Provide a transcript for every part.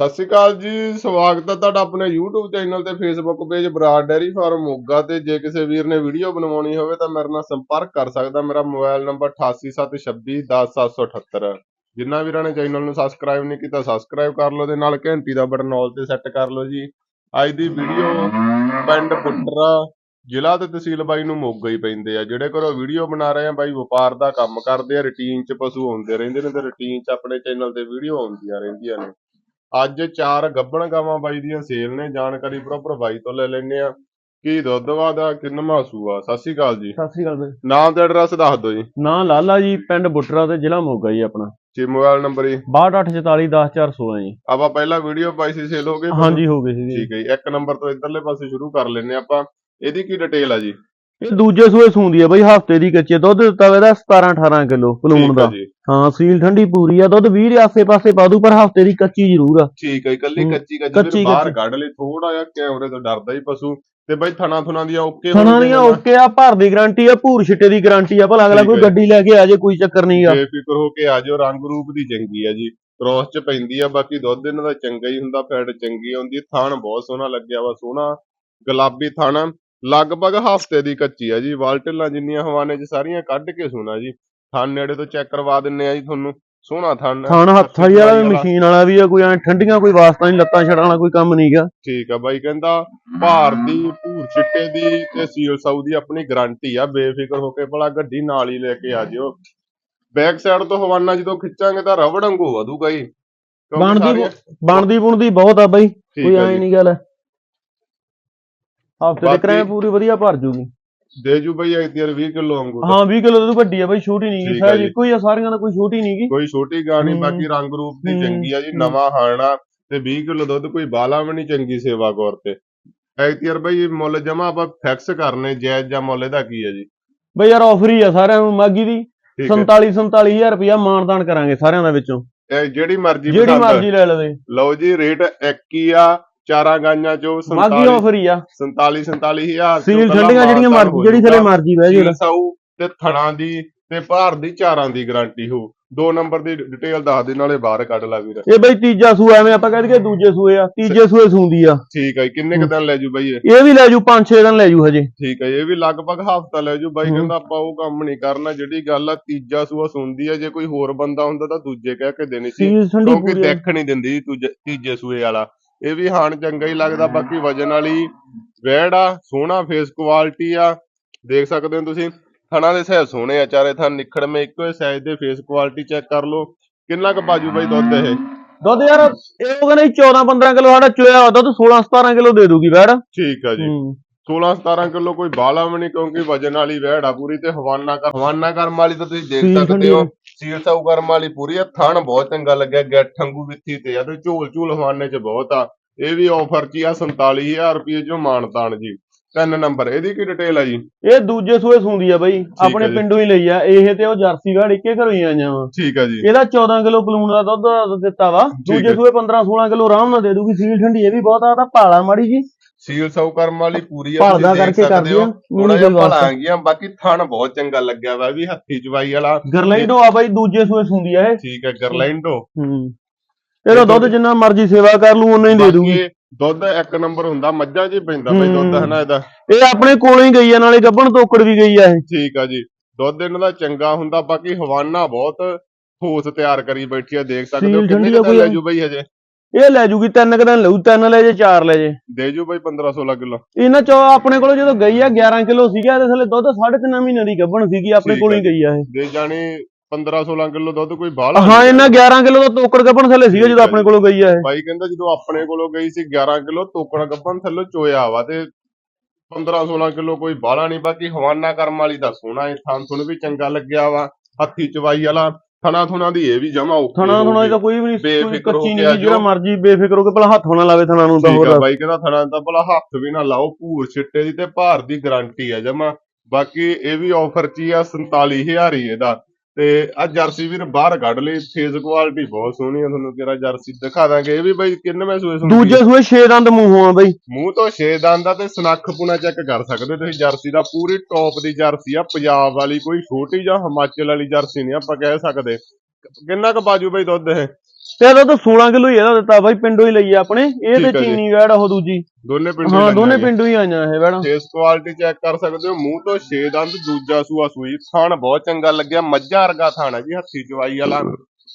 ਸਤਿ ਸ਼੍ਰੀ ਅਕਾਲ ਜੀ, ਸਵਾਗਤ ਹੈ ਤੁਹਾਡਾ ਆਪਣੇ YouTube ਚੈਨਲ ਤੇ Facebook page Brar dairy farm Moga ਤੇ। ਜੇ ਕਿਸੇ ਵੀਰ ਨੇ ਵੀਡੀਓ ਬਣਵਾਉਣੀ ਹੋਵੇ ਤਾਂ ਮੇਰੇ ਨਾਲ ਸੰਪਰਕ ਕਰ ਸਕਦਾ। ਮੇਰਾ ਮੋਬਾਈਲ ਨੰਬਰ 8876210778 ਜਿਨ੍ਹਾਂ ਵੀਰਾਂ ਨੇ ਚੈਨਲ ਨੂੰ ਸਬਸਕ੍ਰਾਈਬ ਨਹੀਂ ਕੀਤਾ ਸਬਸਕ੍ਰਾਈਬ ਕਰ ਲਓ ਤੇ ਨਾਲ ਘੰਟੀ ਦਾ ਬਟਨ ਆਲ ਤੇ ਸੈੱਟ ਕਰ ਲਓ ਜੀ। ਅੱਜ ਦੀ ਵੀਡੀਓ ਪਿੰਡ ਪੁੱਟਰਾ ਜ਼ਿਲ੍ਹਾ ਤੇ ਤਹਿਸੀਲ ਬਾਈ ਨੂੰ ਮੋਗਾ ਹੀ ਪੈਂਦੇ ਆ। ਜਿਹੜੇ ਘਰੋਂ ਵੀਡੀਓ ਬਣਾ ਰਹੇ ਆ ਬਾਈ ਵਪਾਰ ਦਾ ਕੰਮ ਕਰਦੇ ਆ ਰੁਟੀਨ 'ਚ ਪਸ਼ੂ ਆਉਂਦੇ ਰਹਿੰਦੇ ਨੇ ਤੇ ਰੁਟੀਨ 'ਚ ਆਪਣੇ ਚੈਨਲ ਤੇ ਵੀਡੀਓ ਆਉਂਦੀਆਂ ਰਹਿੰਦੀਆਂ ਨੇ। ਅੱਜ ਚਾਰ ਗੱਬਣ ਗਾਵਾਂ ਬਾਈ ਦੀਆਂ ਸੇਲ ਨੇ ਜਾਣਕਾਰੀ ਪ੍ਰੋਪਰ ਬਾਈ ਤੋਂ ਲੈ ਲੈਣੇ ਆ ਕੀ ਦੁੱਧ ਵਾਦਾ ਕਿੰਨਵਾਂ ਸੂਆ ਸਤਿ ਸ਼੍ਰੀ ਅਕਾਲ ਜੀ। ਸਤਿ ਸ੍ਰੀ ਅਕਾਲ ਬਈ ਨਾਮ ਤੇ ਐਡਰੈਸ ਦੱਸ ਦਿਓ ਜੀ। ਨਾਂ ਲਾਲਾ ਜੀ ਪਿੰਡ ਬੁੱਟਰਾ ਤੇ ਜ਼ਿਲ੍ਹਾ ਮੋਗਾ ਜੀ ਆਪਣਾ। ਜੀ ਮੋਬਾਈਲ ਨੰਬਰ ਜੀ। 6284410416 ਜੀ। ਆਪਾਂ ਪਹਿਲਾਂ ਵੀਡੀਓ ਪਾਈ ਸੀ ਸੇਲ ਹੋ ਗਈ। ਹਾਂਜੀ ਹੋ ਗਏ ਸੀਗੇ ਠੀਕ ਹੈ ਜੀ। ਇੱਕ ਨੰਬਰ ਤੋਂ ਇਧਰਲੇ ਪਾਸੇ ਸ਼ੁਰੂ ਕਰ ਲੈਨੇ ਆਪਾਂ। ਇਹਦੀ ਕੀ ਡਿਟੇਲ ਆ ਜੀ? ਇਹ ਦੂਜੇ ਸੂਏ ਸੂੰਦੀ ਆ ਬਈ ਹਫ਼ਤੇ ਦੀ ਕੱਚੇ ਦੁੱਧ ਦਿੱਤਾ ਵਾ ਇਹਦਾ 17 18 ਕਿਲੋ ਪਲੂਣ ਦਾ। ਹੈ ਸੀਲ ਠੰਡੀ ਪੂਰੀ ਆ। ਦੁੱਧ 20 ਦੇ ਆਸੇ ਪਾਸੇ ਪਾ ਦੂ ਪਰ ਹਫ਼ਤੇ ਦੀ ਕੱਚੀ ਜ਼ਰੂਰ ਆ। ਠੀਕ ਹੈ ਜੀ, ਕੱਲੀ ਹੂੰ, ਕੱਚੀ ਕੱਚੀ ਬਾਹਰ। ਕੱਢ ਲਈ ਥੋੜਾ ਜਿਹਾ ਕੈਮਰੇ ਤੋਂ ਡਰਦਾ ਹੀ ਪਸ਼ੂ। ਤੇ ਬਾਈ ਥਣਾ ਥੁਣਾ ਦੀਆਂ ਓਕੇ ਥਣਾ ਦੀਆਂ ਓਕੇ ਆ ਭਰ ਦੀ ਗਾਰੰਟੀ ਆ ਭੂਰ ਛਿੱਟੇ ਦੀ ਗਾਰੰਟੀ ਆ। ਭਲਾ ਅਗਲਾ ਕੋਈ। ਗੱਡੀ ਲੈ ਕੇ ਆ ਜੇ ਕੋਈ ਚੱਕਰ ਨਹੀਂ ਆ। ਬੇਫਿਕਰ ਹੋ ਕੇ ਆ ਜਾਓ ਰੰਗ ਰੂਪ ਦੀ ਚੰਗੀ ਆ ਜੀ। ਕ੍ਰੋਸ ਚ ਪੈਂਦੀ ਆ ਬਾਕੀ ਦੁੱਧ ਇਹਨਾਂ ਦਾ ਚੰਗਾ ਹੀ ਹੁੰਦਾ ਫੈਟ ਚੰਗੀ ਆਉਂਦੀ ਥਣ ਬਹੁਤ ਸੋਹਣਾ ਲੱਗਿਆ ਵਾ ਸੋਹਣਾ ਗੁਲਾਬੀ ਥਣ। ਲਗਭਗ ਹਫ਼ਤੇ ਦੀ ਕੱਚੀ ਆ ਜੀ ਵਾਲਟਲਾਂ ਜਿੰਨੀਆਂ ਹਵਾਨੇ ਚ ਸਾਰੀਆਂ ਕੱਢ ਕੇ ਸੁਣਾ ਜੀ। ਥਣ ਨੇੜੇ ਤੋਂ ਚੈੱਕ ਕਰਵਾ ਦਿੰਨੇ ਆ ਜੀ ਤੁਹਾਨੂੰ ਸੋਹਣਾ ਥਣ। ਥਣ ਹੱਥ ਵਾਲੀ ਵਾਲਾ। ਮਸ਼ੀਨ ਵਾਲਾ ਵੀ ਆ ਕੋਈ ਐ ਠੰਡੀਆਂ ਕੋਈ ਵਾਸਤਾ ਨਹੀਂ ਲੱਤਾਂ ਛੜਾਂ ਵਾਲਾ ਕੋਈ ਕੰਮ ਨਹੀਂਗਾ। ਠੀਕ ਆ ਬਾਈ ਕਹਿੰਦਾ ਭਾਰ ਦੀ ਭੂਰ ਚਿੱਟੇ ਦੀ ਤੇ ਸੀਲ ਸਾਊ ਦੀ ਆਪਣੀ ਗਾਰੰਟੀ ਆ ਬੇਫਿਕਰ ਹੋ ਕੇ ਭਲਾ ਗੱਡੀ ਨਾਲ ਹੀ ਲੈ ਕੇ ਆ ਜਿਓ। ਬੈਕ ਸਾਈਡ ਤੋਂ ਹਵਾਨਾ ਜਦੋਂ ਖਿੱਚਾਂਗੇ ਤਾਂ ਰਬੜ ਵਾਂਗੂ ਵਧੂਗਾ ਜੀ। ਕਿਉਂਕਿ ਬਣਦੀ ਬਣਦੀ ਬੁਣਦੀ ਬਹੁਤ ਆ ਬਈ ਕੋਈ ਐ ਨਹੀਂ ਗੱਲ। ਹਫ਼ਤੇ ਦੇ ਕਿਰਾਏ ਪੂਰੀ ਵਧੀਆ ਭਰ ਜੂਗੀ। ਦੇ ਜੂ ਬਈ ਐਤੀਰ 20 ਕਿਲੋ ਵਾਂਗੂ। ਹਾਂ 20 ਕਿਲੋ ਤੋਂ ਵੱਡੀ ਆ ਬਈ ਛੋਟੀ ਨਹੀਂ ਗੀ ਆ। ਇੱਕੋ ਹੀ ਆ ਸਾਰੀਆਂ ਦਾ ਕੋਈ ਛੋਟੀ ਨਹੀਂ ਗੀ। ਕੋਈ ਛੋਟੀ ਗਾਣੀ ਹੂੰ। ਬਾਕੀ ਰੰਗ ਰੂਪ ਦੀ। ਚੰਗੀ ਆ ਜੀ। ਨਵਾਂ ਹਾਣਾ ਤੇ 20 ਕਿਲੋ ਦੁੱਧ ਕੋਈ ਬਾਲਾ ਵੀ ਨਹੀਂ ਚੰਗੀ ਸੇਵਾ ਗੌਰ ਤੇ। ਐਤੀਰ ਬਈ ਮੁੱਲ ਜਮਾ ਆਪਾਂ ਫਿਕਸ ਕਰਨੇ ਜਾਇਜ਼ ਜਾਂ ਮੁੱਲ ਇਹਦਾ ਕੀ ਹੈ ਜੀ? ਬਈ ਯਾਰ ਆਫਰ ਹੀ ਆ ਸਾਰਿਆਂ ਨੂੰ ਮਾਗੀ ਦੀ। ਠੀਕ ਹੈ 47 47000 ਰੁਪਇਆ ਮਾਨਦਾਨ ਕਰਾਂਗੇ ਸਾਰਿਆਂ ਦਾ ਵਿੱਚੋਂ। ਇਹ ਜਿਹੜੀ ਮਰਜ਼ੀ ਜਿਹੜੀ ਮਰਜ਼ੀ ਲੈ ਲਵੇ। ਲਓ ਜੀ ਰੇਟ ਇੱਕ ਹੀ ਆ। ਚਾਰਾਂ ਗਾਈਆਂ ਚੋਂ ਮਾਗੀ 47 ਆਫਰ ਹੀ ਆ। 47 47000 ਸੀਲ ਠੰਡੀਆਂ ਜਿਹੜੀਆਂ ਮਰਜ਼ੀ ਜਿਹੜੀ ਥਲੇ ਮਰਜ਼ੀ ਬਹਿ ਜੇ ਸਾਊ ਤੇ ਥਣਾ ਦੀ ਤੇ ਭਾਰ ਦੀ ਚਾਰਾਂ ਦੀ ਗਾਰੰਟੀ ਹੋ ਦੋ ਨੰਬਰ ਦੀ ਡਿਟੇਲ ਦੱਸ ਦੇ ਨਾਲੇ ਬਾਹਰ ਕੱਢ ਲਾ ਵੀਰ। ਇਹ ਬਈ ਤੀਜਾ ਸੂਆ ਐਵੇਂ ਆਪਾਂ ਕਹਿ ਦਈਏ ਦੂਜੇ ਸੂਏ ਆ। ਤੀਜੇ ਸੂਏ ਸੂੰਦੀ ਆ। ਠੀਕ ਹੈ ਕਿੰਨੇ ਕ ਦਿਨ ਲੈ ਜੂ ਬਈ ਇਹ? ਇਹ ਵੀ ਲੈ ਜੂ 5-6 ਦਿਨ ਲੈ ਜੂ ਹਜੇ। ਠੀਕ ਹੈ ਇਹ ਵੀ ਲਗਭਗ ਹਫਤਾ ਲੈ ਜੂ। ਬਾਈ। ਕਹਿੰਦਾ ਆਪਾਂ ਉਹ ਕੰਮ ਨਹੀਂ ਕਰਨਾ ਜਿਹੜੀ ਗੱਲ ਆ ਤੀਜਾ ਸੂਆ ਸੁਣਦੀ ਆ ਜੇ ਕੋਈ ਹੋਰ ਬੰਦਾ ਹੁੰਦਾ ਤਾਂ ਦੂਜੇ ਕਹਿ ਕੇ ਦੇਣੀ ਸੀ। ਕਿਉਂਕਿ। ਦੇਖ ਨਹੀਂ ਦਿੰਦੀ ਤੀਜੇ ਸੂਏ ਵਾਲਾ। ਇਹ ਵੀ ਹਾਣ ਚੰਗਾ ਹੀ ਲੱਗਦਾ ਬਾਕੀ ਵਜਨ ਵਾਲੀ ਵੈੜ ਆ ਸੋਹਣਾ ਫੇਸ ਕੁਆਲਿਟੀ ਆ। ਦੇਖ ਸਕਦੇ ਹੋ ਤੁਸੀਂ ਥਣਾ ਦੇ ਸਹਿ ਸੋਹਣੇ ਆ ਚਾਰੇ ਥਣ ਨਿਖੜਵੇਂ ਇੱਕੋ ਹੀ ਸਾਈਜ਼ ਦੇ ਫੇਸ ਕੁਆਲਿਟੀ ਚੈੱਕ ਕਰ ਲਓ। ਕਿੰਨਾ ਕੁ ਬਾਜੂ ਬਾਈ ਦੁੱਧ ਇਹ? ਦੁੱਧ ਯਾਰ ਇਹ ਉਹ ਕਹਿੰਦੇ 14-15 ਕਿਲੋ ਸਾਡਾ ਚੋਇਆ ਦੁੱਧ 16-17 ਕਿਲੋ ਦੇ ਦੂਗੀ ਬੈੜ ਠੀਕ ਆ ਜੀ। ਹੂੰ 16 17 ਕਿਲੋ ਕੋਈ ਬਾਲਾ ਵੀ ਨਹੀਂ ਕਿਉਂਕਿ ਵਜਨ ਵਾਲੀ ਵੈੜ ਆ ਪੂਰੀ ਤੇ ਹਵਾਨਾ ਕਰ ਹਵਾਨਾ ਕਰਮ ਵਾਲੀ ਤਾਂ ਤੁਸੀਂ ਦੇਖ ਸਕਦੇ ਹੋ। ਸੀਲ ਸਾਊ ਕਰਮ ਵਾਲੀ ਪੂਰੀ ਆ। ਥਣ ਬਹੁਤ ਚੰਗਾ ਲੱਗਿਆ ਗੱਠ ਵਾਂਗੂ ਵਿੱਥੀ ਤੇ ਆ ਤੇ ਝੋਲ ਝੂਲ ਹਵਾਨੇ ਚ ਬਹੁਤ ਆ। ਇਹ ਵੀ ਆਫਰ ਚ ਆ 47000 ਰੁਪਏ ਚੋਂ ਮਾਨਤਾਨ ਜੀ। ਤਿੰਨ ਨੰਬਰ ਇਹਦੀ ਕੀ ਡਿਟੇਲ ਆ ਜੀ? ਇਹ ਦੂਜੇ ਸੂਏ ਸੂੰਦੀ ਆ ਬਈ। ਆਪਣੇ। ਪਿੰਡੋਂ ਹੀ ਲਈ ਆ। ਇਹ ਤੇ ਉਹ ਜਰਸੀ ਵੈੜ ਇੱਕੇ ਘਰੋਂ ਹੀ ਆਈਆਂ ਵਾ। ਠੀਕ ਆ ਜੀ। ਇਹਦਾ 14 ਕਿਲੋ ਪਲੂਣ ਦਾ ਦੁੱਧ ਦਿੱਤਾ ਵਾ। ਦੂਜੇ। ਸੂਏ 15-16 ਕਿਲੋ ਆਰਾਮ ਨਾਲ ਦੇ ਦੂਗੀ। ਸੀਲ ਠੰਡੀ ਇਹ ਵੀ ਬਹੁਤ ਆ ਤਾਂ ਪਾਲਾ ਮਾੜੀ ਜੀ। ਸੀਲ ਸਾਊ ਕਰਮ ਵਾਲੀ ਪੂਰੀ ਆ ਭਾਲਦਾ ਕਰਕੇ ਕਰਦੀ ਹੋ। ਥੋੜਾ ਜਿਹਾ ਭਲਾ ਗਈਆਂ ਬਾਕੀ ਥਣ ਬਹੁਤ ਚੰਗਾ ਲੱਗਿਆ ਵਾ ਵੀ ਹੱਥੀ ਚਵਾਈ ਵਾਲਾ। ਗਰਲੈਂਡੋ ਆ ਬਾਈ ਦੂਜੇ ਸੂਏ ਸੂੰਦੀ ਆ ਇਹ। ਠੀਕ ਹੈ ਗਰਲੈਂਡੋ। ਹੂੰ। ਇਹਦਾ ਦੁੱਧ ਜਿੰਨਾ ਮਰਜ਼ੀ ਸੇਵਾ ਕਰ ਲੂ ਉਨਾ ਹੀ ਦੇ ਦੂਗੀ ਦੁੱਧ ਇੱਕ ਨੰਬਰ ਹੁੰਦਾ ਮੱਝਾਂ 'ਚ ਪੈਂਦਾ ਬਈ ਦੁੱਧ। ਹਨਾ ਇਹਦਾ। ਇਹ ਆਪਣੇ ਕੋਲੋਂ ਹੀ ਗਈ ਆ ਨਾਲੇ ਗੱਬਣ ਤੋਕੜ ਵੀ ਗਈ ਆ ਇਹ। ਠੀਕ ਆ ਜੀ। ਦੁੱਧ ਇਹਨਾਂ ਦਾ ਚੰਗਾ ਹੁੰਦਾ ਬਾਕੀ ਹਵਾਨਾ ਬਹੁਤ ਠੋਸ ਤਿਆਰ ਕਰੀ ਬੈਠੀ ਆ ਦੇਖ ਸਕਦੇ ਹੋ ਕਿੰਨੇ ਕੋਈ ਲੈ ਜੂ ਬਈ ਹਜੇ। ਇਹ ਲੈ ਜੂਗੀ ਤਿੰਨ ਕੁ ਦਿਨ ਲਊ ਤਿੰਨ ਲੈ ਜੇ ਚਾਰ ਲੈ ਜੇ। ਦੇ ਜੂ ਬਈ 15 16 ਕਿਲੋ। ਇਹਨਾਂ ਚੋਂ ਆਪਣੇ ਕੋਲ ਜਦੋਂ ਗਈ ਆ 11 ਕਿਲੋ ਸੀਗਾ ਇਹਦੇ ਥੱਲੇ ਦੁੱਧ 3.5 ਮਹੀਨੇ ਦੀ ਗੱਬਣ ਸੀਗੀ ਆਪਣੇ ਕੋਲੋਂ ਹੀ ਗਈ ਆ ਇਹ। ਦੇ ਜਾਣੀ 15 16 ਕਿਲੋ ਦੁੱਧ ਕੋਈ ਬਾਹਲਾ ਹਾਂ ਇਹਨਾਂ 11 ਕਿਲੋ ਦਾ ਤੋਕੜ ਗੱਬਣ ਥੱਲੇ ਸੀਗਾ ਜਦੋਂ ਆਪਣੇ ਕੋਲੋਂ ਗਈ ਆ ਇਹ। ਬਾਈ ਕਹਿੰਦਾ ਜਦੋਂ ਆਪਣੇ ਕੋਲੋਂ ਗਈ ਸੀ 11 ਕਿਲੋ ਤੋਕੜਾ ਗੱਪਨ ਥੱਲੋਂ ਚੋਇਆ ਵਾ ਤੇ 15 16 ਕਿਲੋ ਕੋਈ ਬਾਹਲਾ ਨਹੀਂ। ਬਾਕੀ ਹਵਾਨਾ ਕਰਮ ਵਾਲੀ ਦਾ ਸੋਹਣਾ ਹੈ ਥਾਂ ਥੁਣ ਵੀ ਚੰਗਾ ਲੱਗਿਆ ਵਾ ਹੱਥੀ ਚਵਾਈ ਵਾਲਾ। ਥਣਾ ਥੁਣਾ ਦੀ ਇਹ ਵੀ ਜਮਾ ਔਖੀ ਥਣਾ ਥਣਾ। ਦਾ ਕੋਈ ਵੀ ਨਹੀਂ ਬੇਫਿਕਰ ਹੋ ਕੱਚੀ ਨਹੀਂ ਜਿਹੜਾ। ਮਰਜ਼ੀ ਬੇਫਿਕਰ ਹੋ ਕੇ ਭਲਾ ਹੱਥ ਨਾ ਲਾਵੇ ਥਣਾ ਨੂੰ ਤਾਂ ਠੀਕ ਹੋਰ ਆ ਬਾਈ ਕਹਿੰਦਾ ਥਣਾ ਦਾ ਭਲਾ ਹੱਥ ਵੀ ਨਾ ਲਾਓ ਭੂਰ ਛਿੱਟੇ ਦੀ ਤੇ ਭਾਰ ਦੀ ਗਾਰੰਟੀ ਆ ਜਮਾ ਬਾਕੀ ਇਹ ਵੀ ਆਫਰ ਚ ਹੀ ਆ 47000 ਹੀ ਇਹਦਾ ਤੇ ਆ ਜਰਸੀ ਵੀਰ ਬਾਹਰ ਕੱਢ ਲਈ ਫੇਸ ਕੁਆਲਿਟੀ ਬਹੁਤ ਸੋਹਣੀ ਆ ਤੁਹਾਨੂੰ ਕਿਹੜਾ ਜਰਸੀ ਦਿਖਾ ਦਾਂਗੇ। ਇਹ ਵੀ ਬਾਈ ਕਿੰਨਵੇਂ ਸੂਏ ਸੁਣਦੀ ਦੂਜੇ ਸੂਏ 6 ਦੰਦ ਮੂੰਹੋਂ ਆ ਬਈ। ਮੂੰਹ ਤੋਂ ਛੇ ਦੰਦ ਦਾ ਤੇ ਸਨੱਖ ਪੁਣਾ ਚੈੱਕ ਕਰ ਸਕਦੇ ਤੁਸੀਂ। ਜਰਸੀ ਦਾ ਪੂਰੀ ਟੌਪ ਦੀ ਜਰਸੀ ਆ ਪੰਜਾਬ ਵਾਲੀ ਕੋਈ ਛੋਟੀ ਜਾਂ ਹਿਮਾਚਲ ਵਾਲੀ ਜਰਸੀ ਨਹੀਂ ਆਪਾਂ ਕਹਿ ਸਕਦੇ। ਕਿੰਨਾ ਕੁ ਬਾਜੂ ਬਈ ਦੁੱਧ ਇਹ? ਤੇ ਇਹਦਾ ਤਾਂ 16 ਕਿਲੋ ਹੀ ਇਹਦਾ ਦਿੱਤਾ ਬਾਈ ਪਿੰਡੋਂ ਹੀ ਲਈ ਆ ਆਪਣੇ। ਇਹ ਠੀਕ ਤੇ ਆ ਜੀ। ਚੀਨੀ ਵੈੜ ਉਹ ਦੂਜੀ। ਦੋਨੇ ਪਿੰਡ ਹਾਂ ਦੋਨੇ ਪਿੰਡੋਂ ਹੀ ਆਈਆਂ ਇਹ ਵੈੜਾਂ। ਫੇਸ ਕੁਆਲਿਟੀ ਚੈੱਕ ਕਰ ਸਕਦੇ ਹੋ। ਮੂੰਹ ਤੋਂ ਛੇ ਦੰਦ ਦੂਜਾ ਸੂਆ ਸੂਈ। ਥਣ ਬਹੁਤ ਚੰਗਾ ਲੱਗਿਆ। ਮੱਝਾਂ ਵਰਗਾ ਥਣ ਹੈ ਜੀ ਹੱਥੀ ਚਵਾਈ ਵਾਲਾ।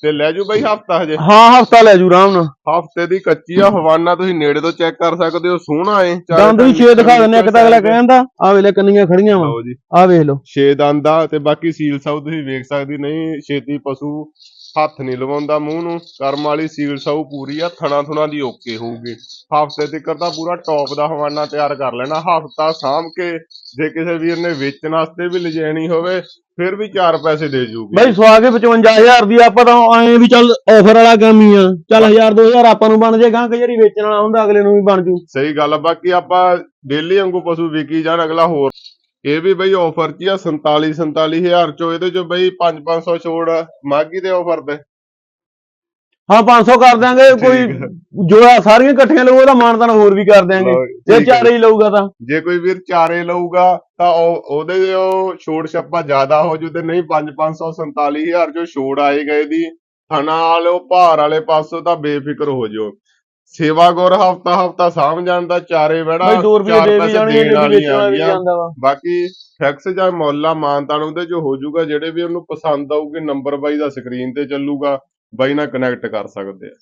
ਤੇ ਲੈ ਜੂ ਬਈ ਹਫਤਾ ਹਜੇ। ਹਾਂ ਹਫਤਾ ਲੈ ਜੂ ਆਰਾਮ ਨਾਲ। ਹਫ਼ਤੇ ਦੀ ਕੱਚੀ ਆ ਹਵਾਨਾ ਤੁਸੀਂ ਨੇੜੇ ਤੋਂ ਚੈੱਕ ਕਰ ਸਕਦੇ ਹੋ। ਸੋਹਣਾ ਏ। ਚਾਰੇ ਦੰਦ ਵੀ ਛੇ ਦਿਖਾ ਦਿੰਨੇ ਇੱਕ ਤਾਂ ਅਗਲਾ ਕਹਿੰਦਾ ਆ ਵੇਲੇ ਕੰਨੀਆਂ ਖੜੀਆਂ ਵਾ। ਲਓ ਜੀ। ਆ ਵੇਖ ਲਓ। ਛੇ ਦੰਦ ਆ ਤੇ ਬਾਕੀ ਸੀਲ ਸਾਊ ਤੁਸੀਂ ਵੇਖ ਸਕਦੇ ਨਹੀਂ ਛੇਤੀ ਪਸ਼ੂ ਹੱਥ ਨਹੀਂ ਲਵਾਉਂਦਾ ਮੂੰਹ ਨੂੰ ਕਰਮ ਵਾਲੀ ਸੀਲ ਸਾਊ ਪੂਰੀ ਆ ਥਣਾ ਥੁਣਾ ਦੀ ਓਕੇ ਹੋਊਗੀ। ਹਫ਼ਤੇ ਤੱਕ ਤਾਂ ਪੂਰਾ ਟੌਪ ਦਾ ਹਵਾਨਾ ਤਿਆਰ ਕਰ ਲੈਣਾ ਹਫਤਾ ਸਾਂਭ ਕੇ ਜੇ ਕਿਸੇ ਵੀਰ ਨੇ ਵੇਚਣ ਵਾਸਤੇ ਵੀ ਲਿਜਾਣੀ ਹੋਵੇ ਫਿਰ ਵੀ 4 ਪੈਸੇ ਦੇ ਜੂਗੀ। ਬਾਈ ਸਵਾ ਕੇ 55000 ਦੀ ਆਪਾਂ ਤਾਂ ਐਂ ਵੀ ਚੱਲ ਆਫਰ ਵਾਲਾ ਕੰਮ ਹੀ ਆ। ਚੱਲ 1000 2000 ਆਪਾਂ ਨੂੰ ਬਣ ਜਾਏਗਾ ਕਿ ਜਿਹੜੀ ਵੇਚਣ ਵਾਲਾ ਹੁੰਦਾ ਅਗਲੇ ਨੂੰ ਵੀ ਬਣ ਜੂ। ਸਹੀ ਗੱਲ ਆ ਬਾਕੀ ਆਪਾਂ ਡੇਲੀ ਵਾਂਗੂ ਪਸ਼ੂ ਵਿਕੀ ਜਾਣ ਅਗਲਾ ਹੋਰ ਇਹ ਵੀ ਬਈ ਆਫਰ 'ਚ ਆ 47 47000 ਚੋਂ ਇਹਦੇ ਚੋਂ ਬਈ 5 500 ਛੋੜ ਮਾਗੀ ਦੇ ਆਫਰ ਤੇ ਹਾਂ 500 ਕਰ ਦਿਆਂਗੇ ਕੋਈ। ਜੋ ਆ ਸਾਰੀਆਂ ਇਕੱਠੀਆਂ ਲਊ ਉਹਦਾ ਮਾਨਤਾਨ ਹੋਰ ਵੀ ਕਰ ਦਿਆਂਗੇ ਜੇ। ਚਾਰੇ ਹੀ ਲਊਗਾ ਤਾਂ ਜੇ ਕੋਈ ਵੀਰ ਚਾਰੇ ਲਊਗਾ ਤਾਂ ਉਹ ਉਹਦੇ ਉਹ ਛੋੜ ਛੱਪਾ ਜ਼ਿਆਦਾ ਹੋ ਜੂ ਤੇ ਨਹੀਂ 5 547000 ਜੋ ਛੋੜ ਆਏਗਾ ਇਹਦੀ ਥਣਾ ਵਾਲੇ ਉਹ ਭਾਰ ਵਾਲੇ ਪਾਸੋਂ ਤਾਂ ਬੇਫਿਕਰ ਹੋ ਜਾਓ ਸੇਵਾ ਗੁਰ ਹਫਤਾ ਹਫਤਾ ਸਾਂਭ ਜਾਂਦਾ ਚਾਰੇ ਬੜਾ ਬਾਈ 2 ਰੁਪਏ ਦੇ ਵੀ ਜਾਣੀ ਜੇ ਵਾਲੀਆਂ ਵੇਚਣਾ ਵੀ। ਜਾਂਦਾ ਵਾ ਬਾਕੀ ਫਿਕਸ ਜਾਂ ਮੁੱਲ ਮਾਨਤਾਨ ਉਹਦੇ ਚ ਹੋ ਜਾਊਗਾ ਜਿਹੜੇ ਵੀ ਉਹਨੂੰ ਪਸੰਦ ਆਊਗੇ ਨੰਬਰ ਬਾਈ ਦਾ ਸਕਰੀਨ ਤੇ ਚੱਲੂਗਾ ਬਾਈ ਨਾਲ ਕਨੈਕਟ ਕਰ ਸਕਦੇ ਆ